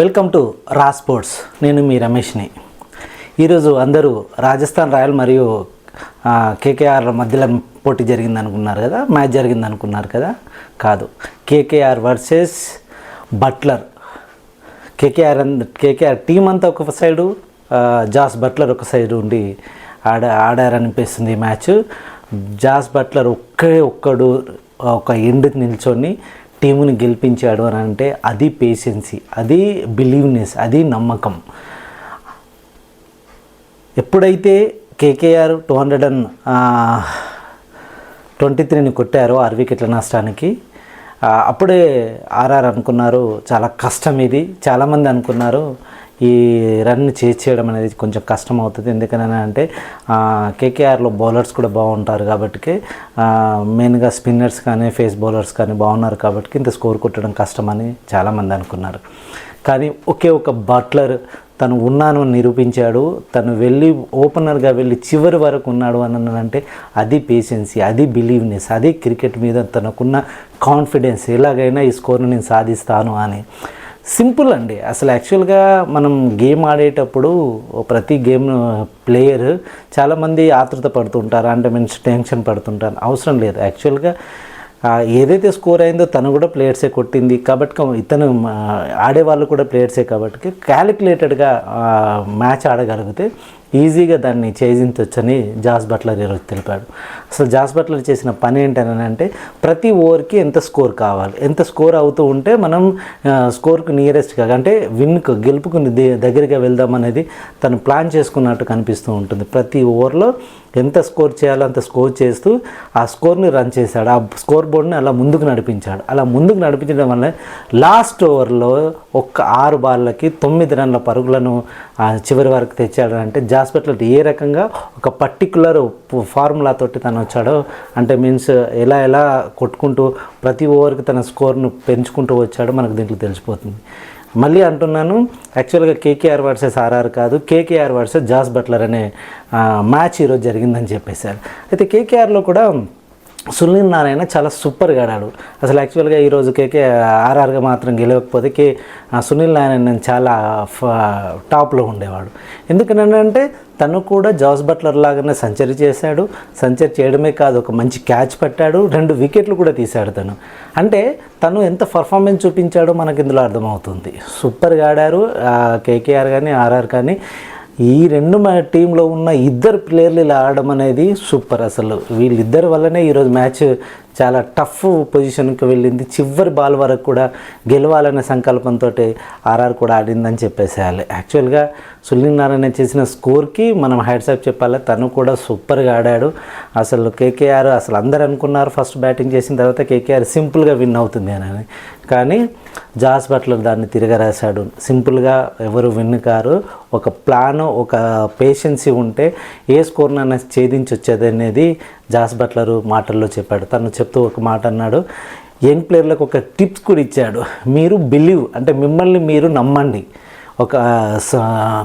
Welcome to రా sports. నేను మీ రమేష్ని. ఈరోజు అందరూ రాజస్థాన్ రాయల్ మరియు కేకేఆర్ మధ్యలో పోటీ జరిగింది అనుకున్నారు కదా? మ్యాచ్ జరిగింది అనుకున్నారు కదా? కాదు. KKR versus Butler. KKR KKR team అంతా ఒక సైడు జాస్ బట్లర్ ఒక సైడు ఉండి ఆడ ఆడారనిపిస్తుంది ఈ మ్యాచ్. జాస్ బట్లర్ ఒక్కే ఒక్కడు ఒక ఎండ్ నిల్చొని టీముని గెలిపించాడు అని అంటే అది పేషెన్సీ అది బిలీవ్నెస్ అది నమ్మకం. ఎప్పుడైతే KKR two hundred and twenty త్రీని కొట్టారో ఆరు వికెట్ల నష్టానికి అప్పుడే ఆర్ఆర్ అనుకున్నారు చాలా కష్టం ఇది. చాలామంది అనుకున్నారు ఈ రన్ చేజ్ చేయడం అనేది కొంచెం కష్టం అవుతుంది ఎందుకని అంటే కేకేఆర్లో బౌలర్స్ కూడా బాగుంటారు కాబట్టి మెయిన్గా స్పిన్నర్స్ కానీ ఫేస్ బౌలర్స్ కానీ బాగున్నారు కాబట్టి ఇంత స్కోర్ కొట్టడం కష్టమని చాలామంది అనుకున్నారు. కానీ ఒకే ఒక బట్లర్ తను ఉన్నాను అని నిరూపించాడు. తను వెళ్ళి ఓపెనర్గా వెళ్ళి చివరి వరకు ఉన్నాడు అని అంటే అది పేషెన్సీ అది బిలీవ్నెస్ అది క్రికెట్ మీద తనకున్న కాన్ఫిడెన్స్ ఎలాగైనా ఈ స్కోర్ను నేను సాధిస్తాను అని. సింపుల్ అండి. అసలు యాక్చువల్గా మనం గేమ్ ఆడేటప్పుడు ప్రతి గేమ్ ప్లేయర్ చాలామంది ఆతృత పడుతుంటారు అంటే మీన్స్ టెన్షన్ పడుతుంటారు. అవసరం లేదు. యాక్చువల్గా ఏదైతే స్కోర్ అయిందో తను కూడా ప్లేయర్సే కొట్టింది. కాబట్టి ఇతను ఆడేవాళ్ళు కూడా ప్లేయర్సే కాబట్టి క్యాలిక్యులేటెడ్గా మ్యాచ్ ఆడగలిగితే ఈజీగా దాన్ని ఛేదించవచ్చని జాస్ బట్లర్ ఈరోజు తెలిపాడు. అసలు జాస్ బట్లర్ చేసిన పని ఏంటని అంటే ప్రతి ఓవర్కి ఎంత స్కోర్ కావాలి ఎంత స్కోర్ అవుతూ ఉంటే మనం స్కోర్కు నియరెస్ట్గా అంటే విన్కు గెలుపుకు దగ్గరగా వెళ్దాం అనేది తను ప్లాన్ చేసుకున్నట్టు కనిపిస్తూ ఉంటుంది. ప్రతి ఓవర్లో ఎంత స్కోర్ చేయాలో అంత స్కోర్ చేస్తూ ఆ స్కోర్ని రన్ చేశాడు. ఆ స్కోర్ బోర్డ్ని అలా ముందుకు నడిపించాడు. అలా ముందుకు నడిపించడం వల్ల లాస్ట్ ఓవర్లో ఒక్క ఆరు బాళ్ళకి తొమ్మిది రన్ల పరుగులను చివరి వరకు తెచ్చాడు అంటే హాస్పిటల్ ఏ రకంగా ఒక పర్టికులర్ ఫార్ములా తోటి తను వచ్చాడో అంటే మీన్స్ ఎలా ఎలా కొట్టుకుంటూ ప్రతి ఓవర్కి తన స్కోర్ను పెంచుకుంటూ వచ్చాడో మనకు దీంట్లో తెలిసిపోతుంది. మళ్ళీ అంటున్నాను యాక్చువల్గా కేకేఆర్ వర్సెస్ ఆర్ఆర్ కాదు కేకేఆర్ వర్సెస్ జాస్ బట్లర్ అనే మ్యాచ్ ఈరోజు జరిగిందని చెప్పేశారు. అయితే కేకేఆర్లో కూడా సునీల్ నారాయణ చాలా సూపర్గా ఆడాడు అసలు యాక్చువల్గా ఈరోజు కేకే ఆర్ఆర్గా మాత్రం గెలవకపోతే కే ఆ సునీల్ నారాయణ చాలా ఫ- టాప్లో ఉండేవాడు. ఎందుకనంటే తను కూడా జాస్ బట్లర్ లాగానే సెంచరీ చేశాడు. సెంచరీ చేయడమే కాదు ఒక మంచి క్యాచ్ పట్టాడు. రెండు వికెట్లు కూడా తీశాడు తను. అంటే తను ఎంత పర్ఫార్మెన్స్ చూపించాడో మనకి ఇందులో అర్థమవుతుంది. సూపర్గా ఆడారు కేకేఆర్ కానీ ఆర్ఆర్ కానీ. ఈ రెండు మన టీంలో ఉన్న ఇద్దరు ప్లేయర్లు ఇలా ఆడడం అనేది సూపర్ అసలు. వీళ్ళిద్దరి వల్లనే ఈరోజు మ్యాచ్ చాలా టఫ్ పొజిషన్కి వెళ్ళింది. చివరి బాల్ వరకు కూడా గెలవాలనే సంకల్పంతో ఆర్ఆర్ కూడా ఆడిందని చెప్పేసేయాలి యాక్చువల్గా సునీల్ నారాయణ చేసిన స్కోర్కి మనం హ్యాట్సాప్ చెప్పాలి. తను కూడా సూపర్గా ఆడాడు. అసలు కేకేఆర్ అసలు అందరు అనుకున్నారు ఫస్ట్ బ్యాటింగ్ చేసిన తర్వాత కేకేఆర్ సింపుల్గా విన్ అవుతుంది అని కానీ జాస్ బట్లర్ దాన్ని తిరగరాశాడు. సింపుల్గా ఎవరు విన్ కారు. ఒక ప్లాన్ ఒక పేషెన్సీ ఉంటే ఏ స్కోర్నైనా ఛేదించొచ్చేది అనేది జాస్ బట్లరు మాటల్లో చెప్పాడు. తను చెప్తూ ఒక మాట అన్నాడు యంగ్ ప్లేయర్లకు ఒక టిప్స్ కూడా ఇచ్చాడు. మీరు బిలీవ్ అంటే మిమ్మల్ని మీరు నమ్మండి. ఒక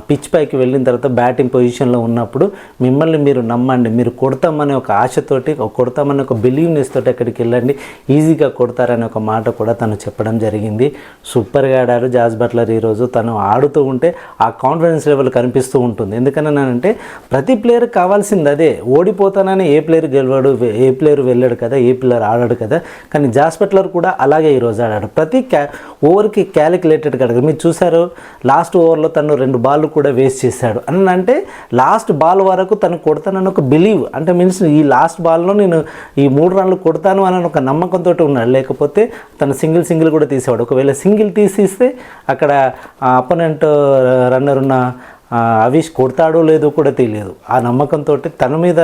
పిచ్ పైకి వెళ్ళిన తర్వాత బ్యాటింగ్ పొజిషన్లో ఉన్నప్పుడు మిమ్మల్ని మీరు నమ్మండి. మీరు కొడతామనే ఒక ఆశతోటి ఒక కొడతామనే ఒక బిలీవ్నెస్ తోటి అక్కడికి వెళ్ళండి. ఈజీగా కొడతారనే ఒక మాట కూడా తను చెప్పడం జరిగింది. సూపర్గా ఆడారు జాస్ బట్లర్ ఈరోజు. తను ఆడుతూ ఉంటే ఆ కాన్ఫిడెన్స్ లెవెల్ కనిపిస్తూ ఉంటుంది. ఎందుకనంటే ప్రతి ప్లేయర్ కావాల్సింది అదే. ఓడిపోతానని ఏ ప్లేయర్ గెలవాడు ఏ ప్లేయర్ వెళ్ళాడు కదా ఏ ప్లేయర్ ఆడాడు కదా. కానీ జాస్ బట్లర్ కూడా అలాగే ఈరోజు ఆడాడు. ప్రతి క్యా ఓవర్కి క్యాలిక్యులేటెడ్గా ఆడాడు మీరు చూసారు లాస్ట్ లాస్ట్ ఓవర్లో తను రెండు బాల్ కూడా వేస్ట్ చేశాడు. అని అంటే లాస్ట్ బాల్ వరకు తను కొడతానని ఒక బిలీవ్ అంటే మీన్స్ ఈ లాస్ట్ బాల్లో నేను ఈ మూడు రన్లు కొడతాను అని ఒక నమ్మకంతో ఉన్నాడు. లేకపోతే తను సింగిల్ సింగిల్ కూడా తీసేవాడు. ఒకవేళ సింగిల్ తీసిస్తే అక్కడ అపోనెంట్ రన్నర్ uh, ఉన్న అవిష్ కొడతాడో లేదో కూడా తెలియదు. ఆ నమ్మకంతో తన మీద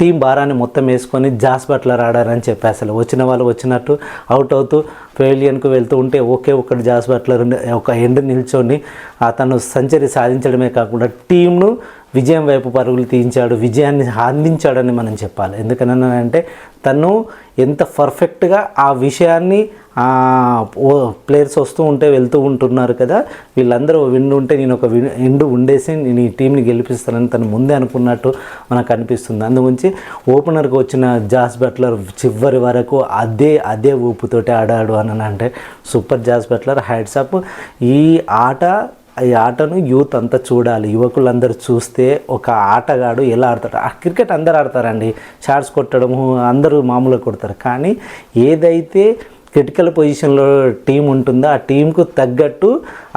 టీం భారాన్ని మొత్తం వేసుకొని జాస్ బట్లర్ ఆడారని చెప్పి అసలు వచ్చిన వాళ్ళు వచ్చినట్టు అవుట్ అవుతూ పెవిలియన్కు వెళ్తూ ఉంటే ఓకే ఒకటి జాస్ బట్లర్ ఒక ఎండ్ నిల్చొని అతను సెంచరీ సాధించడమే కాకుండా టీంను విజయం వైపు పరుగులు తీయించాడు విజయాన్ని అందించాడని మనం చెప్పాలి. ఎందుకనంటే తను ఎంత పర్ఫెక్ట్గా ఆ విషయాన్ని ప్లేయర్స్ వస్తూ ఉంటే వెళ్తూ ఉంటున్నారు కదా. వీళ్ళందరూ విండు ఉంటే నేను ఒక ఎండు ఉండేసి నేను ఈ టీంని గెలిపిస్తానని తను ముందే అనుకున్నట్టు మనకు అనిపిస్తుంది. అందుగురించి ఓపెనర్కి వచ్చిన జాస్ బట్లర్ చివరి వరకు అదే అదే ఊపుతోటి ఆడాడు అని అంటే సూపర్ జాస్ బట్లర్ హ్యాడ్సప్ ఈ ఆట ఈ ఆటను యూత్ అంతా చూడాలి. యువకులందరూ చూస్తే ఒక ఆటగాడు ఎలా ఆడతాడు? ఆ క్రికెట్ అందరు ఆడతారండి. షార్ట్స్ కొట్టడము అందరూ మామూలుగా కొడతారు. కానీ ఏదైతే క్రిటికల్ పొజిషన్లో టీం ఉంటుందో? ఆ టీంకు తగ్గట్టు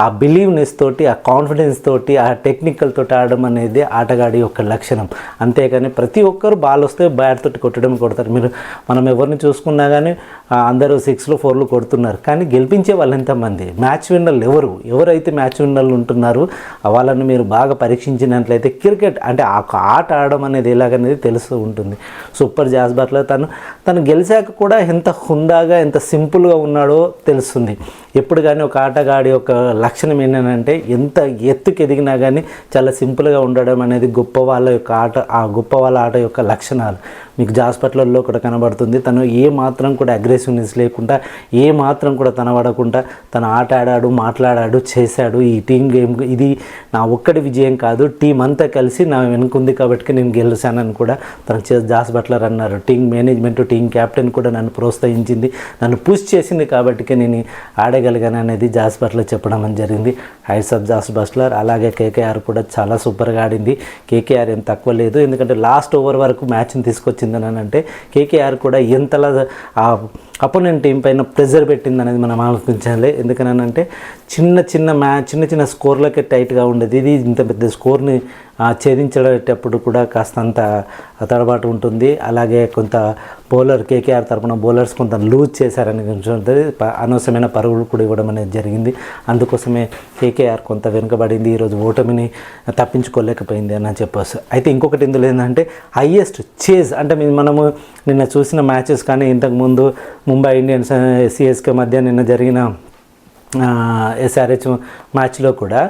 ఆ బిలీవ్నెస్ తోటి ఆ కాన్ఫిడెన్స్ తోటి ఆ టెక్నికల్ తోటి ఆడడం అనేది ఆటగాడి యొక్క లక్షణం. అంతేకాని ప్రతి ఒక్కరు బాల్ వస్తే బ్యాట్ తోటి కొట్టడం కొడతారు. మీరు మనం ఎవరిని చూసుకున్నా కానీ అందరూ సిక్స్లు ఫోర్లు కొడుతున్నారు. కానీ గెలిపించే వాళ్ళు ఎంతమంది? మ్యాచ్ విన్నర్లు ఎవరు? ఎవరైతే మ్యాచ్ విన్నర్లు ఉంటున్నారో వాళ్ళని మీరు బాగా పరీక్షించినట్లయితే క్రికెట్ అంటే ఆ ఆట ఆడడం అనేది ఎలాగనేది తెలుస్తూ ఉంటుంది. సూపర్ జాస్ బట్లర్ తను తను గెలిచాక కూడా ఎంత హుందాగా ఎంత సింపుల్గా ఉన్నాడో తెలుస్తుంది. ఎప్పుడు కానీ ఒక ఆటగాడి యొక్క లక్షణం ఏంటంటే ఎంత ఎత్తుకు ఎదిగినా కానీ చాలా సింపుల్గా ఉండడం అనేది గొప్ప వాళ్ళ యొక్క ఆట ఆ గొప్ప వాళ్ళ ఆట యొక్క లక్షణాలు. మీకు జాస్పట్లలో కూడా కనబడుతుంది. తను ఏ మాత్రం కూడా అగ్రెసివ్నెస్ లేకుండా ఏ మాత్రం కూడా తనబడకుండా తను ఆట ఆడాడు మాట్లాడాడు చేశాడు ఈ టీం గేమ్ ఇది నా ఒక్కడి విజయం కాదు. టీం అంతా కలిసి నా వెనుకుంది కాబట్టి నేను గెలిచానని కూడా తను చే జాస్ బట్లర్ అన్నారు. టీం మేనేజ్మెంట్ టీం కెప్టెన్ కూడా నన్ను ప్రోత్సహించింది. నన్ను పుష్ చేసింది కాబట్టి నేను ఆడగలిగాను అనేది జాస్ బట్లర్ చెప్పడం అని జరిగింది. హైట్స్ ఆఫ్ జాస్ బట్లర్ అలాగే కేకేఆర్ కూడా చాలా సూపర్గా ఆడింది. కేకేఆర్ ఏం తక్కువ లేదు. ఎందుకంటే లాస్ట్ ఓవర్ వరకు మ్యాచ్ని తీసుకొచ్చిందని అంటే కేకేఆర్ కూడా ఎంతలా ఆ అపోనెంట్ టీం పైన ప్రెజర్ పెట్టింది అనేది మనం ఆలోచించాలి. ఎందుకనంటే చిన్న చిన్న మ్యాచ్ చిన్న చిన్న స్కోర్లకే టైట్గా ఉండేది. ఇది ఇంత పెద్ద స్కోర్ని ఛేదించేటప్పుడు కూడా కాస్తంత తడబాటు ఉంటుంది. అలాగే కొంత బౌలర్ కేకేఆర్ తరపున బౌలర్స్ కొంత లూజ్ చేశారని ఉంటుంది అనవసరమైన పరుగులు కూడా ఇవ్వడం అనేది జరిగింది. అందుకోసమే కేకేఆర్ కొంత వెనుకబడింది. ఈరోజు ఓటమిని తప్పించుకోలేకపోయింది అని చెప్పొచ్చు. అయితే ఇంకొకటి ఇందులో ఏంటంటే హయ్యెస్ట్ చేజ్ అంటే మనము నిన్న చూసిన మ్యాచెస్ కానీ ఇంతకుముందు ముంబై ఇండియన్స్ సిఎస్కే మధ్య నిన్న జరిగిన ఎస్ఆర్హెచ్ మ్యాచ్లో కూడా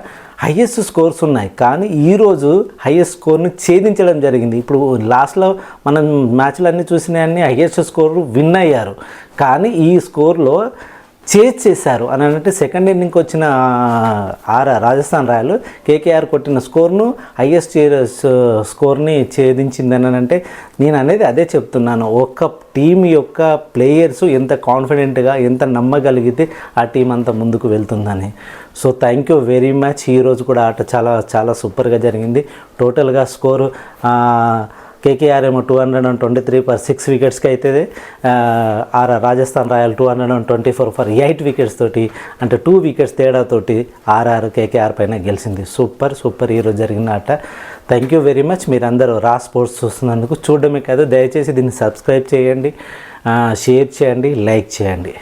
హయ్యెస్ట్ స్కోర్స్ ఉన్నాయి. కానీ ఈరోజు హయ్యెస్ట్ స్కోర్ని ఛేదించడం జరిగింది. ఇప్పుడు లాస్ట్లో మనం మ్యాచ్లన్నీ చూసినవన్నీ హయ్యెస్ట్ స్కోర్ విన్ అయ్యారు. కానీ ఈ స్కోర్లో చేజ్ చేశారు అని అంటే సెకండ్ ఇన్నింగ్కి వచ్చిన ఆర్ రాజస్థాన్ రాయలు కేకేఆర్ కొట్టిన స్కోర్ను హయ్యెస్ట్ స్కోర్ని ఛేదించిందని అంటే నేను అనేది అదే చెప్తున్నాను. ఒక్క టీం యొక్క ప్లేయర్స్ ఎంత కాన్ఫిడెంట్గా ఎంత నమ్మగలిగితే ఆ టీం అంత ముందుకు వెళ్తుందని. So thank you very much ఈరోజు కూడా ఆట చాలా చాలా సూపర్గా జరిగింది. టోటల్గా స్కోరు కేకేఆర్ ఏమో two hundred and twenty three for six వికెట్స్కి అయితే R Rajasthan Royal two hundred and twenty four for eight wickets తోటి అంటే టూ వికెట్స్ తేడాతోటి ఆర్ఆర్ కేకేఆర్ పైన గెలిచింది. సూపర్ సూపర్ ఈరోజు జరిగిన ఆట. థ్యాంక్ యూ వెరీ మచ్ మీరందరూ రా స్పోర్ట్స్ చూస్తున్నందుకు చూడడమే కాదు దయచేసి దీన్ని సబ్స్క్రైబ్ చేయండి. షేర్ చేయండి లైక్ చేయండి.